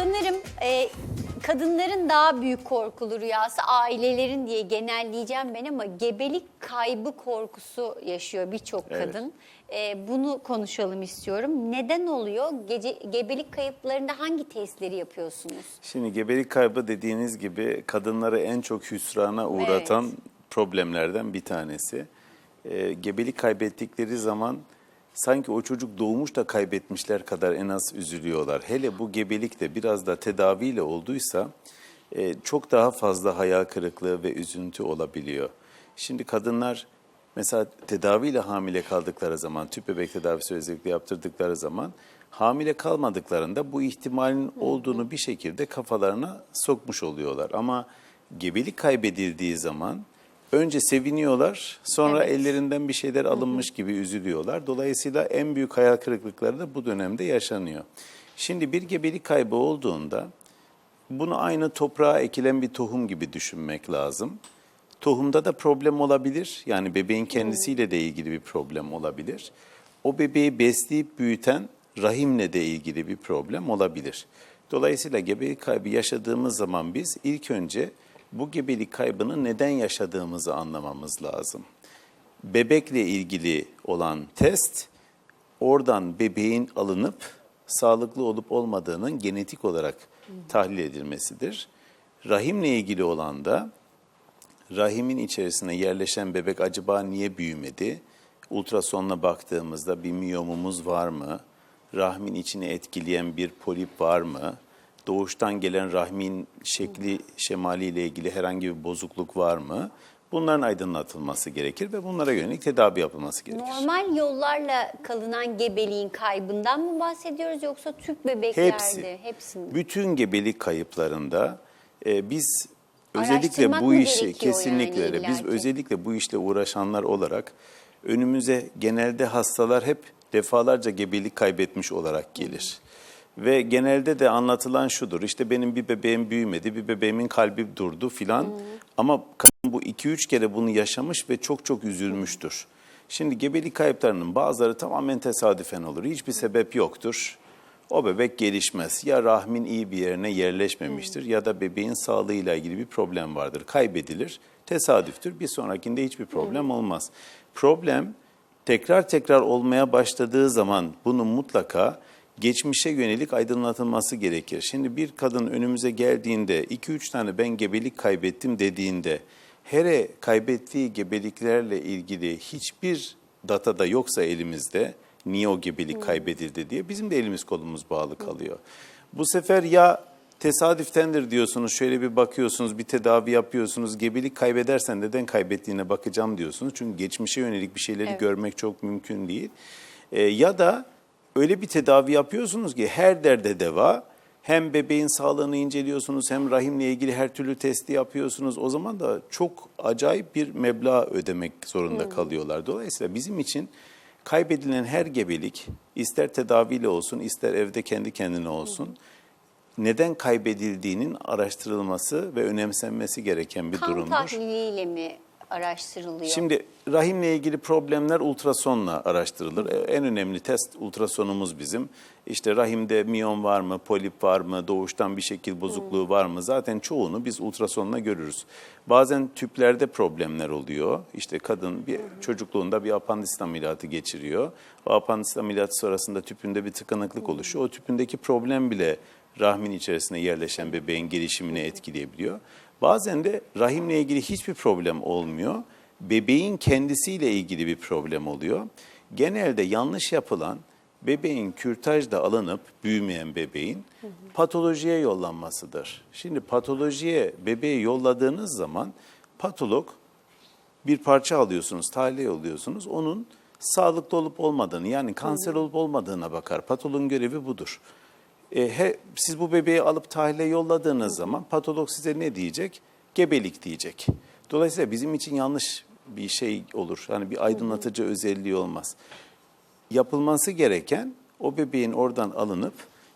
Sanırım e, kadınların daha büyük korkulu rüyası ailelerin diye genelleyeceğim ben ama gebelik kaybı korkusu yaşıyor birçok kadın. E, bunu konuşalım istiyorum. Neden oluyor? Gece, gebelik kayıplarında hangi testleri yapıyorsunuz? Şimdi gebelik kaybı dediğiniz gibi kadınları en çok hüsrana uğratan problemlerden bir tanesi. Ee, gebelik kaybettikleri zaman sanki o çocuk doğmuş da kaybetmişler kadar en az üzülüyorlar. Hele bu gebelik de biraz da tedaviyle olduysa e, çok daha fazla hayal kırıklığı ve üzüntü olabiliyor. Şimdi kadınlar mesela tedaviyle hamile kaldıkları zaman, tüp bebek tedavisi özellikle yaptırdıkları zaman hamile kalmadıklarında bu ihtimalin olduğunu bir şekilde kafalarına sokmuş oluyorlar. Ama gebelik kaybedildiği zaman önce seviniyorlar, sonra Evet. ellerinden bir şeyler alınmış gibi üzülüyorlar. Dolayısıyla en büyük hayal kırıklıkları da bu dönemde yaşanıyor. Şimdi bir gebelik kaybı olduğunda bunu aynı toprağa ekilen bir tohum gibi düşünmek lazım. Tohumda da problem olabilir. Yani bebeğin kendisiyle de ilgili bir problem olabilir. O bebeği besleyip büyüten rahimle de ilgili bir problem olabilir. Dolayısıyla gebelik kaybı yaşadığımız zaman biz ilk önce bu gebelik kaybını neden yaşadığımızı anlamamız lazım. Bebekle ilgili olan test oradan bebeğin alınıp sağlıklı olup olmadığının genetik olarak tahlil edilmesidir. Rahimle ilgili olan da rahimin içerisine yerleşen bebek acaba niye büyümedi? Ultrasonla baktığımızda bir miyomumuz var mı? Rahmin içini etkileyen bir polip var mı? Doğuştan gelen rahmin şekli, şemali ile ilgili herhangi bir bozukluk var mı? Bunların aydınlatılması gerekir ve bunlara yönelik tedavi yapılması gerekir. Normal yollarla kalınan gebeliğin kaybından mı bahsediyoruz yoksa tüp bebeklerde? Hepsi. Hepsinde. Bütün gebelik kayıplarında e, biz özellikle bu işi kesinlikle yani. Biz özellikle bu işle uğraşanlar olarak önümüze genelde hastalar hep defalarca gebelik kaybetmiş olarak gelir. Ve genelde de anlatılan şudur. işte benim bir bebeğim büyümedi, bir bebeğimin kalbi durdu filan. Ama kadın bu iki üç kere bunu yaşamış ve çok çok üzülmüştür. Şimdi gebelik kayıplarının bazıları tamamen tesadüfen olur. Hiçbir sebep yoktur. O bebek gelişmez. Ya rahmin iyi bir yerine yerleşmemiştir ya da bebeğin sağlığıyla ilgili bir problem vardır. Kaybedilir, tesadüftür. Bir sonrakinde hiçbir problem olmaz. Problem tekrar tekrar olmaya başladığı zaman bunun mutlaka geçmişe yönelik aydınlatılması gerekir. Şimdi bir kadın önümüze geldiğinde 2-3 tane ben gebelik kaybettim dediğinde hele kaybettiği gebeliklerle ilgili hiçbir data da yoksa elimizde niye o gebelik kaybedildi diye bizim de elimiz kolumuz bağlı kalıyor. Bu sefer ya tesadüftendir diyorsunuz şöyle bir bakıyorsunuz bir tedavi yapıyorsunuz gebelik kaybedersen neden kaybettiğine bakacağım diyorsunuz. Çünkü geçmişe yönelik bir şeyleri Evet. görmek çok mümkün değil. Ee, ya da öyle bir tedavi yapıyorsunuz ki her derde deva hem bebeğin sağlığını inceliyorsunuz hem rahimle ilgili her türlü testi yapıyorsunuz. O zaman da çok acayip bir meblağ ödemek zorunda kalıyorlar. Dolayısıyla bizim için kaybedilen her gebelik ister tedaviyle olsun ister evde kendi kendine olsun neden kaybedildiğinin araştırılması ve önemsenmesi gereken bir Kan durumdur. tahliliyle mi araştırılıyor? Şimdi rahimle ilgili problemler ultrasonla araştırılır. E, En önemli test ultrasonumuz bizim. İşte rahimde miyom var mı, polip var mı, doğuştan bir şekil bozukluğu var mı? Zaten çoğunu biz ultrasonla görürüz. Bazen tüplerde problemler oluyor. İşte kadın bir çocukluğunda bir apandisit ameliyatı geçiriyor. O apandisit ameliyatı sonrasında tüpünde bir tıkanıklık oluşuyor. O tüpündeki problem bile rahmin içerisine yerleşen bebeğin gelişimini etkileyebiliyor. Bazen de rahimle ilgili hiçbir problem olmuyor. Bebeğin kendisiyle ilgili bir problem oluyor. Genelde yanlış yapılan bebeğin kürtajda alınıp büyümeyen bebeğin patolojiye yollanmasıdır. Şimdi patolojiye bebeği yolladığınız zaman patolog bir parça alıyorsunuz, tahlil yolluyorsunuz. Onun sağlıklı olup olmadığını yani kanser olup olmadığına bakar. Patologun görevi budur. E, he, siz bu bebeği alıp tahlile yolladığınız zaman patolog size ne diyecek? Gebelik diyecek. Dolayısıyla bizim için yanlış bir şey olur. Hani bir aydınlatıcı özelliği olmaz. Yapılması gereken o bebeğin oradan alınıp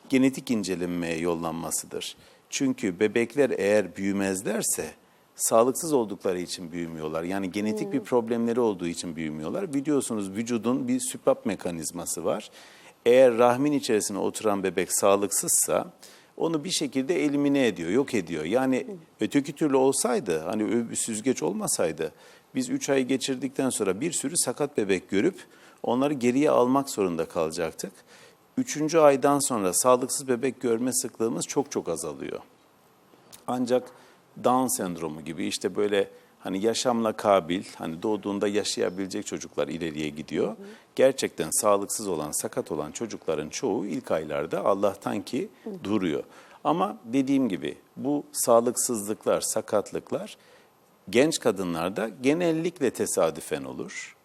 genetik incelenmeye yollanmasıdır. Çünkü bebekler eğer büyümezlerse sağlıksız oldukları için büyümüyorlar. Yani genetik bir problemleri olduğu için büyümüyorlar. Biliyorsunuz vücudun bir süpap mekanizması var. Eğer rahmin içerisine oturan bebek sağlıksızsa onu bir şekilde elimine ediyor, yok ediyor. Yani öteki türlü olsaydı, hani süzgeç olmasaydı, biz 3 ay geçirdikten sonra bir sürü sakat bebek görüp onları geriye almak zorunda kalacaktık. Üçüncü aydan sonra sağlıksız bebek görme sıklığımız çok çok azalıyor. Ancak Down sendromu gibi işte böyle hani yaşamla kabil, hani doğduğunda yaşayabilecek çocuklar ileriye gidiyor. Gerçekten sağlıksız olan, sakat olan çocukların çoğu ilk aylarda Allah'tan ki duruyor. Ama dediğim gibi bu sağlıksızlıklar, sakatlıklar genç kadınlarda genellikle tesadüfen olur.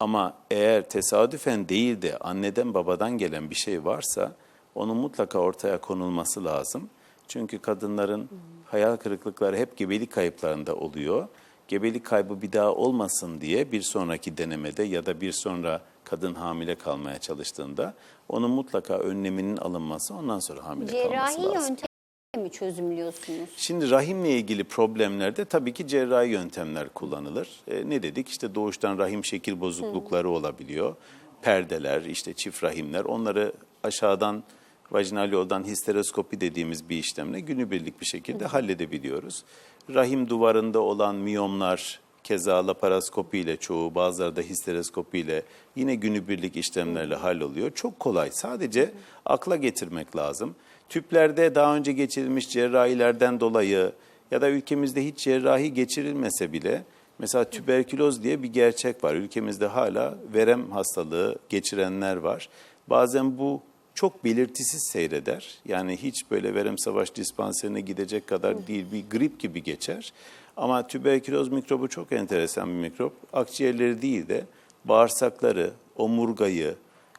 Ama eğer tesadüfen değil de anneden babadan gelen bir şey varsa onun mutlaka ortaya konulması lazım. Çünkü kadınların hayal kırıklıkları hep gebelik kayıplarında oluyor. Gebelik kaybı bir daha olmasın diye bir sonraki denemede ya da bir sonra kadın hamile kalmaya çalıştığında onun mutlaka önleminin alınması ondan sonra hamile Cerrahi kalması lazım. yöntem mi çözümlüyorsunuz? Şimdi rahimle ilgili problemlerde tabii ki cerrahi yöntemler kullanılır. E, ne dedik? İşte doğuştan rahim şekil bozuklukları olabiliyor. Perdeler, işte çift rahimler onları aşağıdan vajinal yoldan histeroskopi dediğimiz bir işlemle günübirlik bir şekilde halledebiliyoruz. Rahim duvarında olan miyomlar keza laparoskopi ile çoğu bazıları da histeroskopi ile yine günübirlik işlemlerle halloluyor. Çok kolay. Sadece akla getirmek lazım. Tüplerde daha önce geçirilmiş cerrahilerden dolayı ya da ülkemizde hiç cerrahi geçirilmese bile mesela tüberküloz diye bir gerçek var. Ülkemizde hala verem hastalığı geçirenler var. Bazen bu çok belirtisiz seyreder. Yani hiç böyle verem savaş dispanserine gidecek kadar değil bir grip gibi geçer. Ama tüberküloz mikrobu çok enteresan bir mikrop. Akciğerleri değil de bağırsakları, omurgayı,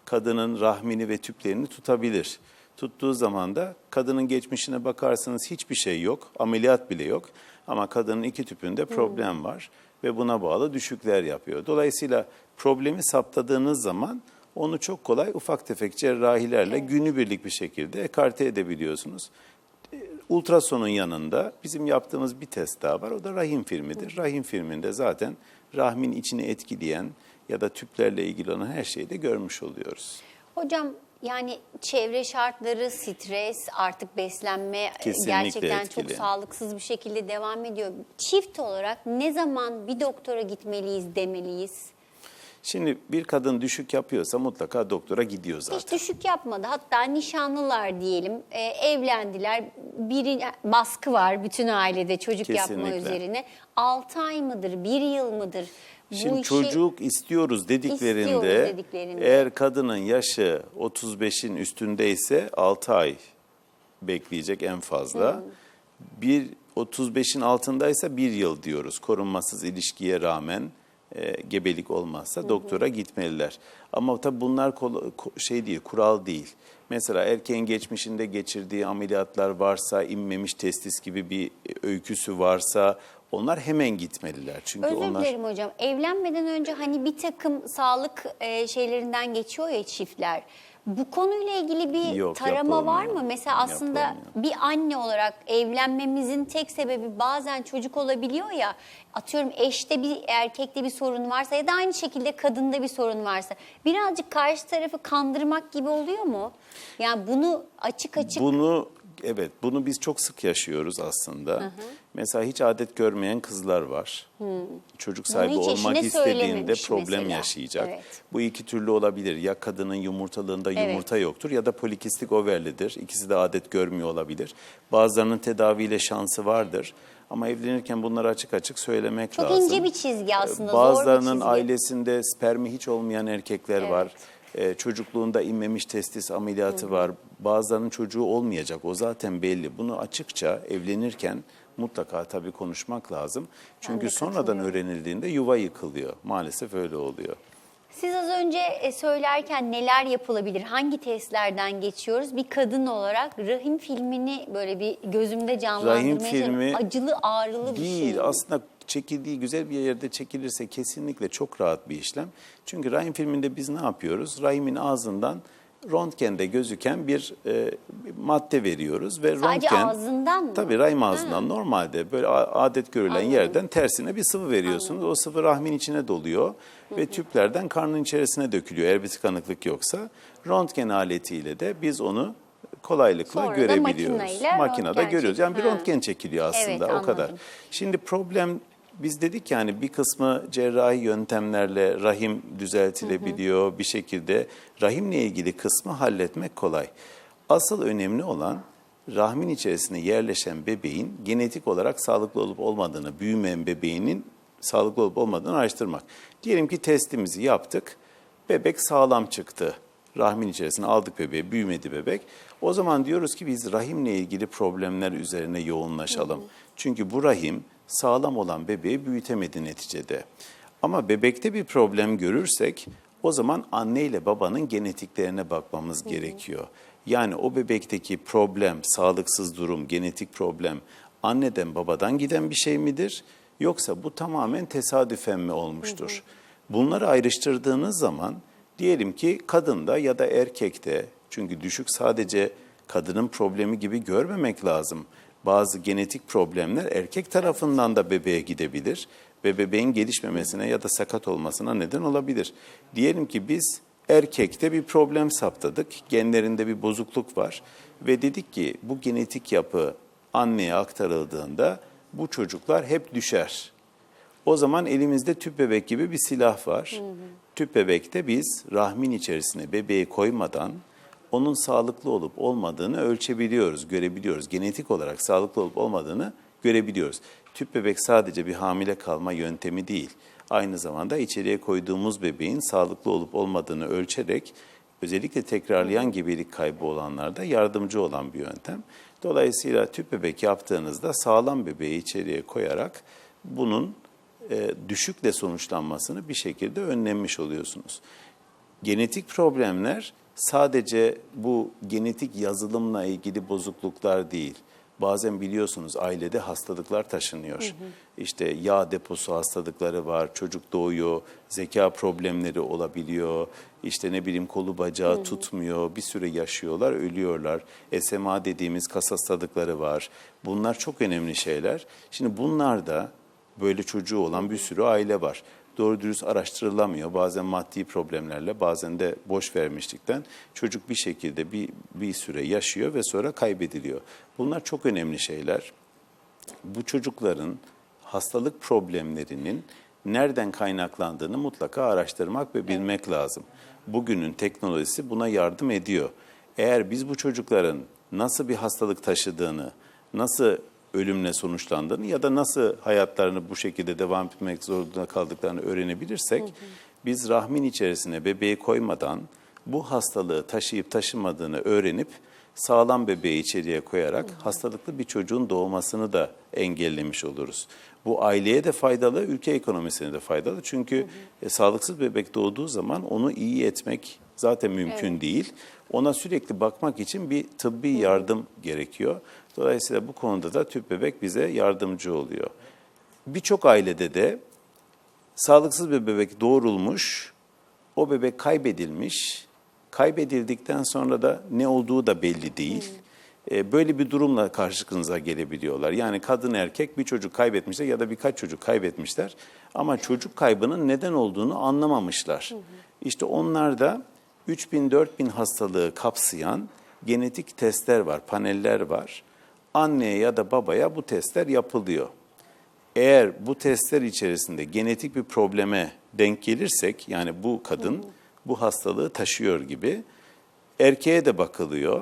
kadının rahmini ve tüplerini tutabilir. Tuttuğu zaman da kadının geçmişine bakarsanız hiçbir şey yok, ameliyat bile yok. Ama kadının iki tüpünde problem var ve buna bağlı düşükler yapıyor. Dolayısıyla problemi saptadığınız zaman onu çok kolay ufak tefek cerrahilerle günübirlik bir şekilde ekarte edebiliyorsunuz. E, Ultrasonun yanında bizim yaptığımız bir test daha var. O da rahim filmidir. Rahim filminde zaten rahmin içini etkileyen ya da tüplerle ilgili olan her şeyi de görmüş oluyoruz. Hocam yani çevre şartları, stres, artık beslenme e, Kesinlikle gerçekten çok etkili. sağlıksız bir şekilde devam ediyor. Çift olarak ne zaman bir doktora gitmeliyiz demeliyiz? Şimdi bir kadın düşük yapıyorsa mutlaka doktora gidiyor zaten. Hiç düşük yapmadı. Hatta nişanlılar diyelim, e, evlendiler. Biri baskı var bütün ailede çocuk yapma Kesinlikle. üzerine. 6 ay mıdır, 1 yıl mıdır? Bu Şimdi işi- çocuk istiyoruz dediklerinde, İstiyoruz dediklerinde. eğer kadının yaşı 35'in üstündeyse 6 ay bekleyecek en fazla. Bir 35'in altındaysa bir yıl diyoruz. Korunmasız ilişkiye rağmen e, gebelik olmazsa doktora gitmeliler. Ama tabii bunlar kol- şey değil, kural değil. Mesela erkeğin geçmişinde geçirdiği ameliyatlar varsa, inmemiş testis gibi bir öyküsü varsa onlar hemen gitmeliler. Çünkü Özür onlar dilerim hocam. Evlenmeden önce hani bir takım sağlık e, şeylerinden geçiyor ya çiftler. Bu konuyla ilgili bir Yok, tarama var mı? Mesela aslında Yapılmıyor. bir anne olarak evlenmemizin tek sebebi bazen çocuk olabiliyor ya. Atıyorum eşte bir erkekte bir sorun varsa ya da aynı şekilde kadında bir sorun varsa birazcık karşı tarafı kandırmak gibi oluyor mu? Yani bunu açık açık Bunu evet bunu biz çok sık yaşıyoruz aslında. Mesela hiç adet görmeyen kızlar var. Çocuk sahibi olmak istediğinde problem mesela. yaşayacak. Evet. Bu iki türlü olabilir. Ya kadının yumurtalığında Evet. yumurta yoktur ya da polikistik overlidir. İkisi de adet görmüyor olabilir. Bazılarının tedaviyle şansı vardır. Ama evlenirken bunları açık açık söylemek Çok lazım. ince bir çizgi aslında, zor bir Bazılarının çizgi. ailesinde spermi hiç olmayan erkekler Evet. var. Ee, çocukluğunda inmemiş testis ameliyatı var. Bazılarının çocuğu olmayacak. O zaten belli. Bunu açıkça evlenirken mutlaka tabii konuşmak lazım. Çünkü sonradan öğrenildiğinde yuva yıkılıyor. Maalesef öyle oluyor. Siz az önce e, söylerken neler yapılabilir, hangi testlerden geçiyoruz? Bir kadın olarak rahim filmini böyle bir gözümde canlandırmaya Rahim çalışıyorum. filmi Acılı, ağrılı bir şey. Değil. Aslında çekildiği güzel bir yerde çekilirse kesinlikle çok rahat bir işlem. Çünkü rahim filminde biz ne yapıyoruz? Rahimin ağzından röntgende gözüken bir e, madde veriyoruz ve Sadece röntgen ağzından mı? Tabii rahim ağzından normalde böyle adet görülen yerden tersine bir sıvı veriyorsunuz. O sıvı rahmin içine doluyor ve tüplerden karnın içerisine dökülüyor eğer bir tıkanıklık yoksa. Röntgen aletiyle de biz onu kolaylıkla Sonra da görebiliyoruz. makineyle Makinede görüyoruz. Yani bir Ha. röntgen çekiliyor aslında Evet, o kadar. anladım. Şimdi problem biz dedik yani bir kısmı cerrahi yöntemlerle rahim düzeltilebiliyor bir şekilde. Rahimle ilgili kısmı halletmek kolay. Asıl önemli olan rahmin içerisine yerleşen bebeğin genetik olarak sağlıklı olup olmadığını, büyümeyen bebeğinin sağlıklı olup olmadığını araştırmak. Diyelim ki testimizi yaptık, bebek sağlam çıktı. Rahmin içerisine aldık bebeği, büyümedi bebek. O zaman diyoruz ki biz rahimle ilgili problemler üzerine yoğunlaşalım. Çünkü bu rahim sağlam olan bebeği büyütemedi neticede. Ama bebekte bir problem görürsek o zaman anne ile babanın genetiklerine bakmamız gerekiyor. Yani o bebekteki problem, sağlıksız durum, genetik problem anneden babadan giden bir şey midir? Yoksa bu tamamen tesadüfen mi olmuştur? Bunları ayrıştırdığınız zaman diyelim ki kadında ya da erkekte çünkü düşük sadece kadının problemi gibi görmemek lazım. Bazı genetik problemler erkek tarafından da bebeğe gidebilir ve bebeğin gelişmemesine ya da sakat olmasına neden olabilir. Diyelim ki biz erkekte bir problem saptadık, genlerinde bir bozukluk var ve dedik ki bu genetik yapı anneye aktarıldığında bu çocuklar hep düşer. O zaman elimizde tüp bebek gibi bir silah var. Tüp bebekte biz rahmin içerisine bebeği koymadan onun sağlıklı olup olmadığını ölçebiliyoruz, görebiliyoruz. Genetik olarak sağlıklı olup olmadığını görebiliyoruz. Tüp bebek sadece bir hamile kalma yöntemi değil. Aynı zamanda içeriye koyduğumuz bebeğin sağlıklı olup olmadığını ölçerek özellikle tekrarlayan gebelik kaybı olanlarda yardımcı olan bir yöntem. Dolayısıyla tüp bebek yaptığınızda sağlam bebeği içeriye koyarak bunun e, düşükle sonuçlanmasını bir şekilde önlemiş oluyorsunuz. Genetik problemler sadece bu genetik yazılımla ilgili bozukluklar değil. Bazen biliyorsunuz ailede hastalıklar taşınıyor. İşte yağ deposu hastalıkları var, çocuk doğuyor, zeka problemleri olabiliyor. İşte ne bileyim kolu bacağı tutmuyor, bir süre yaşıyorlar, ölüyorlar. SMA dediğimiz kas hastalıkları var. Bunlar çok önemli şeyler. Şimdi bunlar da böyle çocuğu olan bir sürü aile var. Doğru dürüst araştırılamıyor. Bazen maddi problemlerle, bazen de boş vermişlikten çocuk bir şekilde bir, bir süre yaşıyor ve sonra kaybediliyor. Bunlar çok önemli şeyler. Bu çocukların hastalık problemlerinin nereden kaynaklandığını mutlaka araştırmak ve bilmek lazım. Bugünün teknolojisi buna yardım ediyor. Eğer biz bu çocukların nasıl bir hastalık taşıdığını, nasıl ölümle sonuçlandığını ya da nasıl hayatlarını bu şekilde devam etmek zorunda kaldıklarını öğrenebilirsek, biz rahmin içerisine bebeği koymadan bu hastalığı taşıyıp taşımadığını öğrenip sağlam bebeği içeriye koyarak hastalıklı bir çocuğun doğmasını da engellemiş oluruz. Bu aileye de faydalı, ülke ekonomisine de faydalı. Çünkü e, sağlıksız bebek doğduğu zaman onu iyi etmek zaten mümkün değil. Ona sürekli bakmak için bir tıbbi yardım gerekiyor. Dolayısıyla bu konuda da tüp bebek bize yardımcı oluyor. Birçok ailede de sağlıksız bir bebek doğurulmuş, o bebek kaybedilmiş, kaybedildikten sonra da ne olduğu da belli değil. E, Böyle bir durumla karşınıza gelebiliyorlar. Yani kadın erkek bir çocuk kaybetmişler ya da birkaç çocuk kaybetmişler ama çocuk kaybının neden olduğunu anlamamışlar. İşte onlar da 3000-4000 hastalığı kapsayan genetik testler var, paneller var. Anneye ya da babaya bu testler yapılıyor. Eğer bu testler içerisinde genetik bir probleme denk gelirsek, yani bu kadın bu hastalığı taşıyor gibi, erkeğe de bakılıyor.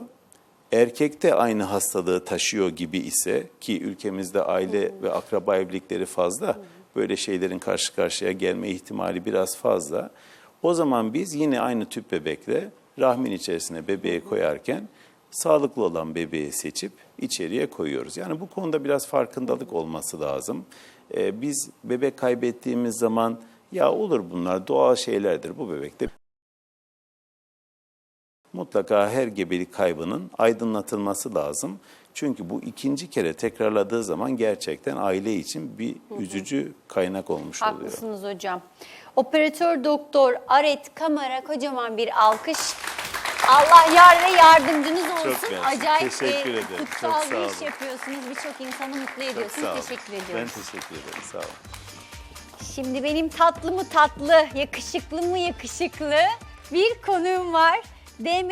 Erkekte aynı hastalığı taşıyor gibi ise ki ülkemizde aile ve akraba evlilikleri fazla, böyle şeylerin karşı karşıya gelme ihtimali biraz fazla. O zaman biz yine aynı tüp bebekle rahmin içerisine bebeği koyarken sağlıklı olan bebeği seçip içeriye koyuyoruz. Yani bu konuda biraz farkındalık olması lazım. Ee, biz bebek kaybettiğimiz zaman ya olur bunlar doğal şeylerdir bu bebekte. Mutlaka her gebelik kaybının aydınlatılması lazım. Çünkü bu ikinci kere tekrarladığı zaman gerçekten aile için bir üzücü kaynak olmuş oluyor. Haklısınız hocam. Operatör doktor Aret Kamara kocaman bir alkış. Allah yar ve yardımcınız olsun. mersi. Acayip Teşekkür e, ederim. kutsal Çok sağ bir iş olun. yapıyorsunuz. Birçok insanı mutlu Çok ediyorsunuz. sağ olun. Teşekkür Ben ediyorum. teşekkür ederim. Sağ olun. Şimdi benim tatlı mı tatlı, yakışıklı mı yakışıklı bir konuğum var. DM